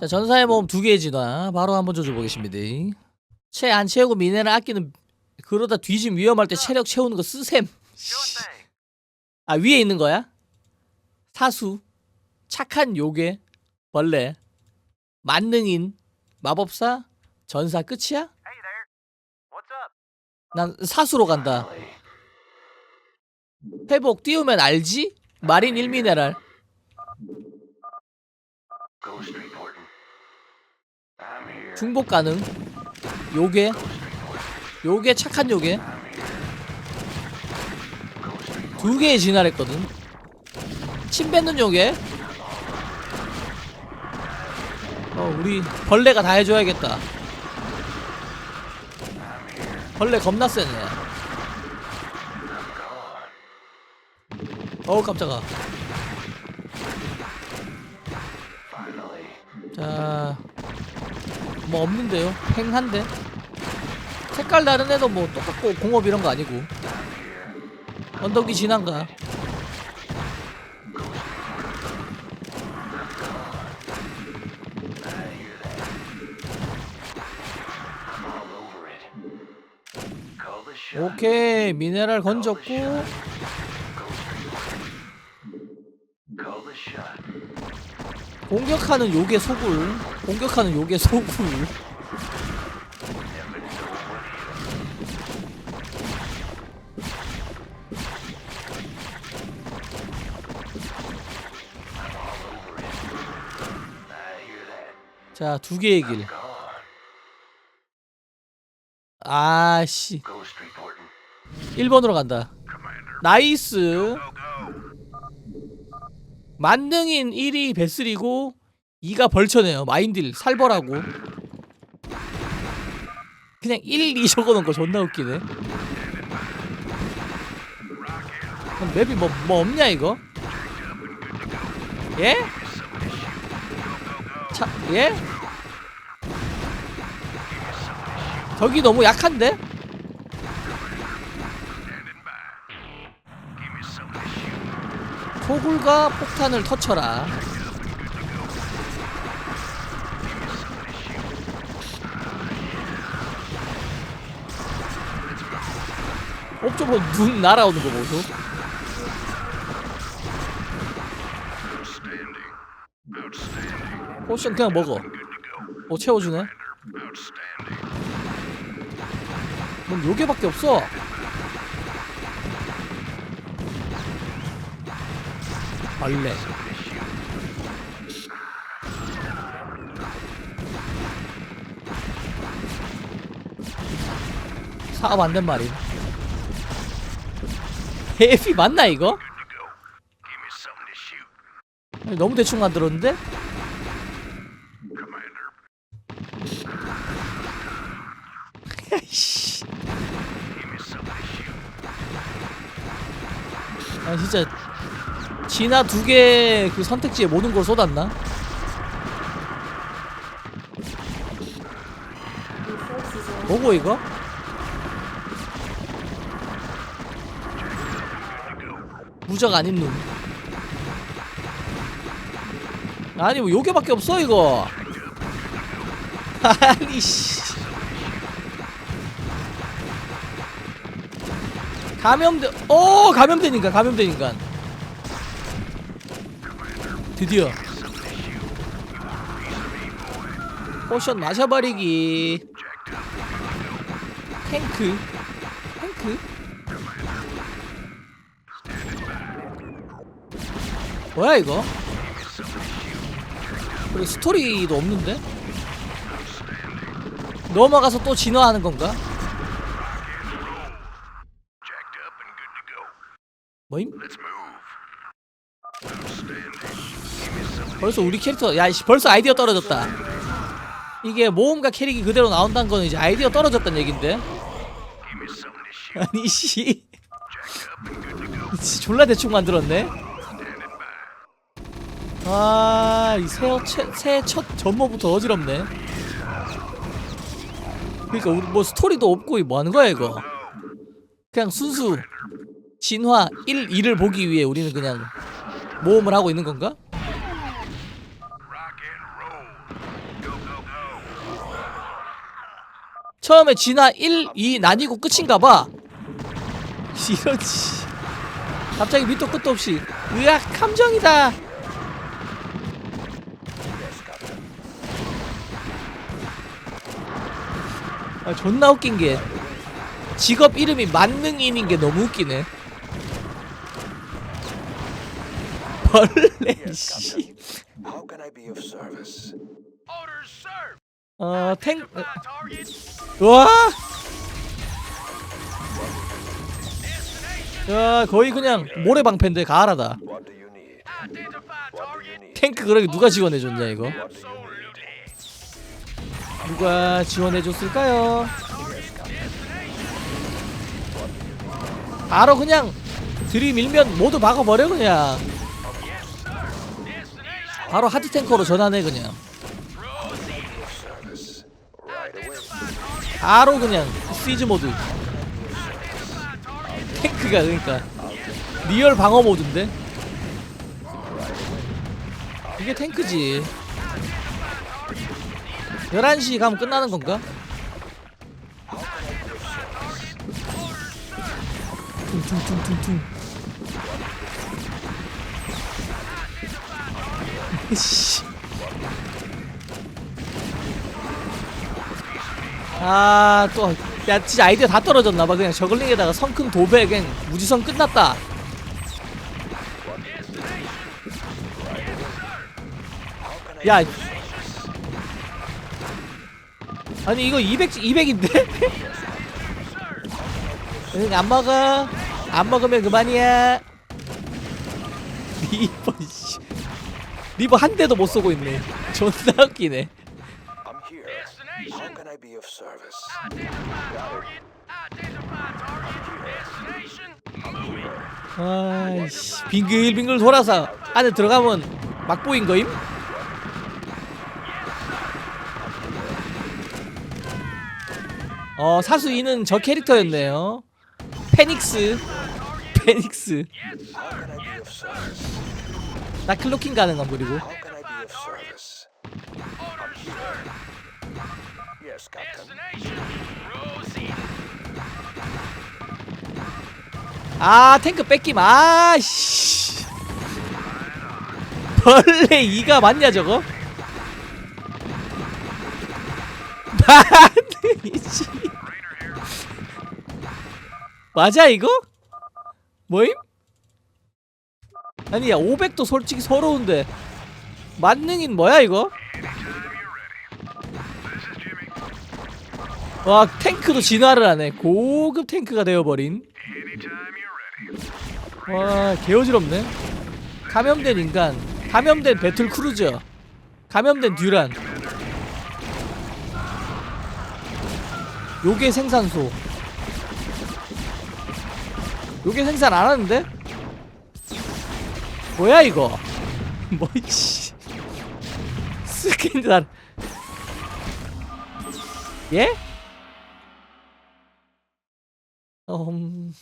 자 전사의 모험 두 개의 진화 바로 한번 조져보겠습니다 채 안 채우고 미네랄 아끼는 그러다 뒤짐 위험할 때 체력 채우는 거 쓰셈 아 위에 있는 거야? 사수 착한 요괴 벌레 만능인 마법사 전사 끝이야? 난 사수로 간다 회복 띄우면 알지? 마린 1미네랄 중복 가능. 요괴 요괴 착한 요괴 두 개의 진화했거든. 침 뱉는 요괴 어 우리 벌레가 다 해줘야겠다. 벌레 겁나 세네. 어우 깜짝아. 자, 뭐 없는데요? 팽한데? 색깔 다른 애도 뭐 똑같고 공업 이런 거 아니고 언덕이 진한가? 오케이 미네랄 건졌고 공격하는 요괴 소굴 공격하는 요괴 소굴 자 두 개의 길. 아 씨. 1번으로 간다. 나이스. 만능인 1이 베슬이고 2가 벌처네요 마인딜 살벌하고 그냥 1, 2 적어놓은 거 존나 웃기네 맵이 뭐, 뭐 없냐 이거? 예? 차, 예? 저기 너무 약한데? 소굴과 폭탄을 터쳐라. 옵저버 눈 날아오는 거 보소. 포션 그냥 먹어. 오 채워주네. 넌 요괴밖에 없어. 벌레. 사업 안 된 말임. 헤비 맞나 이거? 너무 대충 만들었는데? 씨. 아 진짜 진화 두 개 그 선택지에 모든 걸 쏟았나? 뭐고 이거? 무적 아닌 눈 아니 뭐 요괴밖에 없어 이거. 아니 씨. 감염돼 오 감염되니까 감염되니까. 드디어. 포션 마셔버리기. 탱크. 탱크 뭐야 이거? 그리고 스토리도 없는데? 넘어가서 또 진화하는 건가? 뭐임? 벌써 우리 캐릭터 야 씨, 벌써 아이디어 떨어졌다. 이게 모험가 캐릭이 그대로 나온다는 건 이제 아이디어 떨어졌다는 얘긴데? 아니 씨. 씨, 졸라 대충 만들었네 아, 이 새해 첫 전모부터 어지럽네. 그러니까 우리 뭐 스토리도 없고 뭐 하는 거야 이거. 그냥 순수 진화 1, 2를 보기 위해 우리는 그냥 모험을 하고 있는 건가? 처음에 진화 1, 2 나뉘고 끝인가 봐. 이러지. 갑자기 밑도 끝도 없이 으악 함정이다. 아, 존나 웃긴 게 직업 이름이 만능인인 게 너무 웃기네. 벌레 씨. 어, 탱. 와! 야, 거의 그냥 모래방패인데 target. 탱크 그러게 누가 지원해 줬냐 이거? 누가 지원해 줬을까요? 바로 그냥 들이밀면 모두 막아버려 그냥. 바로 하드 탱커로 전환해 그냥. 바로 그냥 시즈 모드. 탱크가 그러니까 리얼 방어 모드인데. 이게 탱크지. 11시 가면 끝나는 건가? 퉁퉁퉁퉁퉁. 씨. 아, 또, 야, 진짜 아이디어 다 떨어졌나봐. 그냥 저글링에다가 성큰 도배, 그냥 무지성 끝났다. 야. 아니, 이거 200, 200인데? 응, 안 먹어. 안 먹으면 그만이야. 리버, 씨. 리버 한 대도 못 쏘고 있네. 존나 웃기네. I'm here. How can I be of service? Identify target. Identify target. Destination. 아이씨 빙글빙글 돌아서 안에 들어가면 막 보인 거임? 어 사수 2는 저 캐릭터였네요 페닉스 페닉스? 나 클로킹 가능함 그리고. 아 탱크 뺏김 아씨 벌레 2가 맞냐 저거? 만능이지 맞아 이거? 뭐임? 아니 야 500도 솔직히 서러운데 만능인 뭐야 이거? 와 탱크도 진화를 하네 고급 탱크가 되어버린 와 개어지럽네 감염된 인간 감염된 배틀 크루저 감염된 듀란 요게 생산소 요게 생산 안 하는데? 뭐야 이거 뭐이씨 스캔들 예? 음...